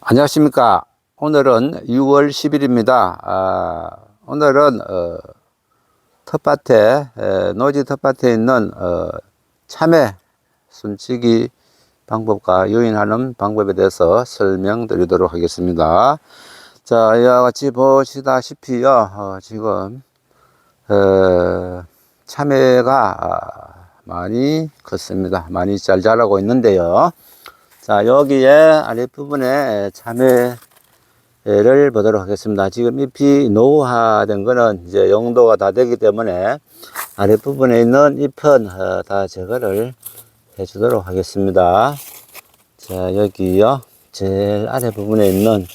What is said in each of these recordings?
안녕하십니까. 오늘은 6월 10일입니다. 아, 오늘은, 어, 텃밭에, 에, 노지 텃밭에 있는, 어, 참외 순치기 방법과 요인하는 방법에 대해서 설명드리도록 하겠습니다. 자, 이와 같이 보시다시피요, 어, 지금, 어, 참외가 아, 많이 컸습니다. 많이 잘 자라고 있는데요. 자, 여기에 아랫부분에 참외를 보도록 하겠습니다. 지금 잎이 노후화된 거는 이제 용도가 다 되기 때문에 아랫부분에 있는 잎은 어, 다 제거를 해 주도록 하겠습니다. 자, 여기요. 제일 아랫부분에 있는,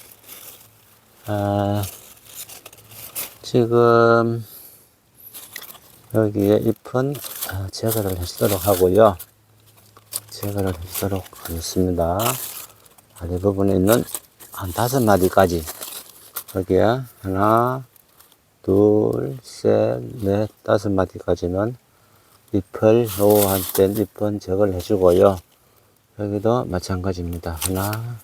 아, 지금 여기에 잎은 어, 제거를 해 주도록 하고요. 제거를 해주도록 하겠습니다. 아랫부분에 있는 한 다섯 마디까지 여기에 하나 둘, 셋, 넷, 다섯 마디까지는 잎을 노한된 잎은 제거를 해주고요. 여기도 마찬가지입니다. 하나,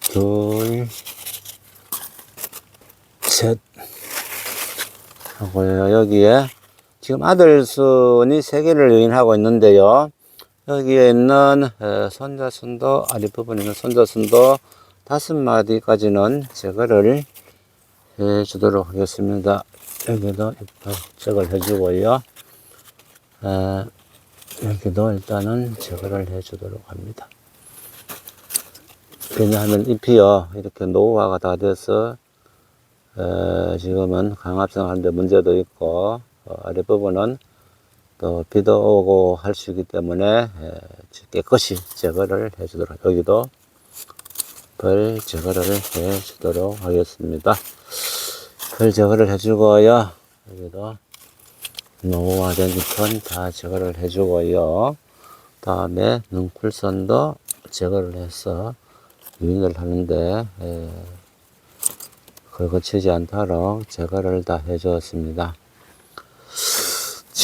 둘, 셋 하고요. 여기에 지금 아들순이 세 개를 유인하고 있는데요. 여기에 있는 어, 손자순도 아랫부분에 있는 손자순도 다섯 마디까지는 제거를 해 주도록 하겠습니다. 여기도 제거를 해주고요. 어, 여기도 일단은 제거를 해 주도록 합니다. 왜냐하면 잎이요 이렇게 노후화가 다 돼서 어, 지금은 강압성 하는데 문제도 있고 어, 아랫부분은 또 비도 오고 할 수 있기 때문에 에, 깨끗이 제거를 해 주도록 여기도 벌 제거를 해 주도록 하겠습니다. 벌 제거를 해 주고요. 여기도 노화된 잎은 다 제거를 해 주고요. 다음에 능쿨선도 제거를 해서 유인을 하는데 에, 걸거치지 않도록 제거를 다 해 주었습니다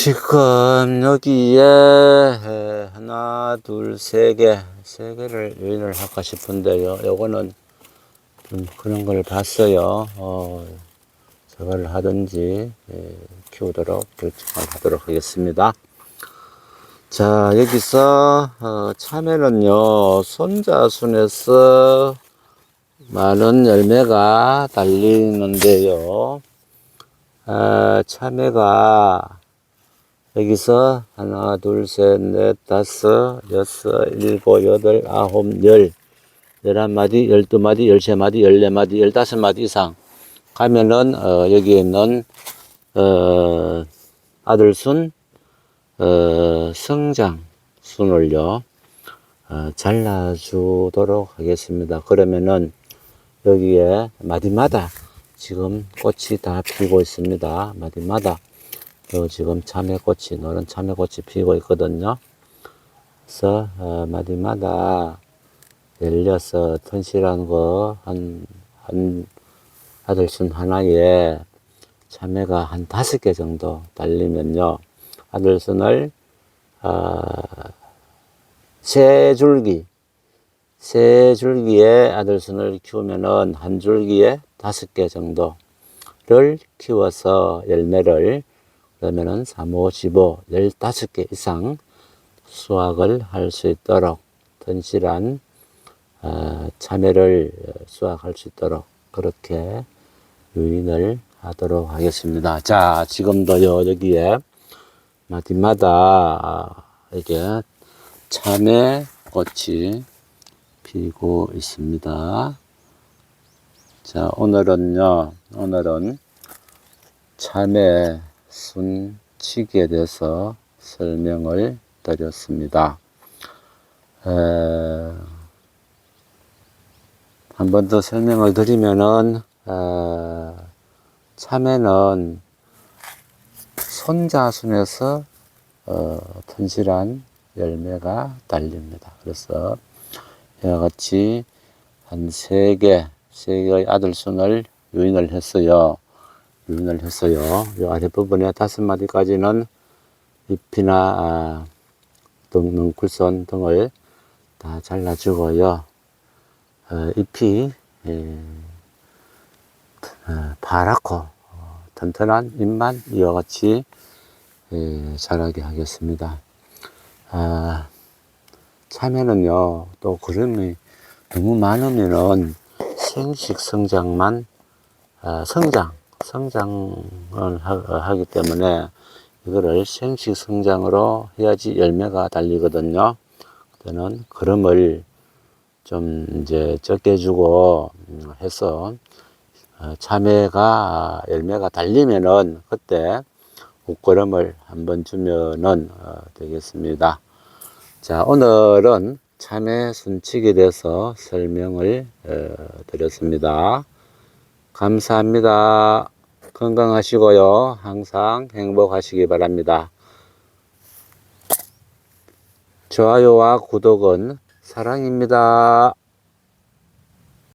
지금 여기에 에, 하나, 둘, 세 개, 세 개를 유인을 할까 싶은데요. 요거는 좀 그런 걸 봤어요. 어, 저걸 하든지 에, 키우도록 결정을 하도록 하겠습니다. 자, 여기서 어, 참외는요, 손자순에서 많은 열매가 달리는데요. 아, 참외가 여기서 하나, 둘, 셋, 넷, 다섯, 여섯, 일곱, 여덟, 아홉, 열, 열한 마디, 열두 마디, 열세 마디, 열네 마디, 열다섯 마디 이상 가면은 어, 여기에 있는 어, 아들순, 어, 성장 순을요 어, 잘라주도록 하겠습니다. 그러면은 여기에 마디마다 지금 꽃이 다 피고 있습니다. 마디마다. 요 지금 참외꽃이 노란 참외꽃이 피고 있거든요. 그래서 어, 마디마다 열려서 튼실한 거한 한 아들순 하나에 참외가 한 다섯 개 정도 달리면요 아들순을 어, 세 줄기 세 줄기의 아들순을 키우면은 한 줄기에 다섯 개 정도를 키워서 열매를 그러면은 3, 5, 15, 15개 이상 수확을 할 수 있도록 튼실한 어, 참외를 수확할 수 있도록 그렇게 유인을 하도록 하겠습니다. 자, 지금도요, 여기에 마디마다 이게 참외 꽃이 피고 있습니다. 자, 오늘은요, 오늘은 참외 순치기에 대해서 설명을 드렸습니다. 한 번 더 설명을 드리면은 에, 참외는 손자순에서 어, 튼실한 열매가 달립니다. 그래서 이와 같이 한 세 개, 세 개의 아들순을 유인을 했어요. 유인을 했어요. 이 아랫부분에 다섯 마디까지는 잎이나 아, 등, 능쿨선 등을 다 잘라주고요. 어, 잎이 예, 어, 파랗고 어, 튼튼한 잎만 이와 같이 예, 자라게 하겠습니다. 아, 참외는요, 또 그름이 너무 많으면은 생식 성장만, 아, 성장, 성장을 하, 기 때문에 이거를 생식 성장으로 해야지 열매가 달리거든요. 그때는 그름을 좀 이제 적게 주고 음, 해서 어, 참외가 열매가 달리면은 그때 옷걸음을 한번 주면은 어, 되겠습니다. 자, 오늘은 참외 순칙에 대해서 설명을 어, 드렸습니다. 감사합니다. 건강하시고요. 항상 행복하시기 바랍니다. 좋아요와 구독은 사랑입니다.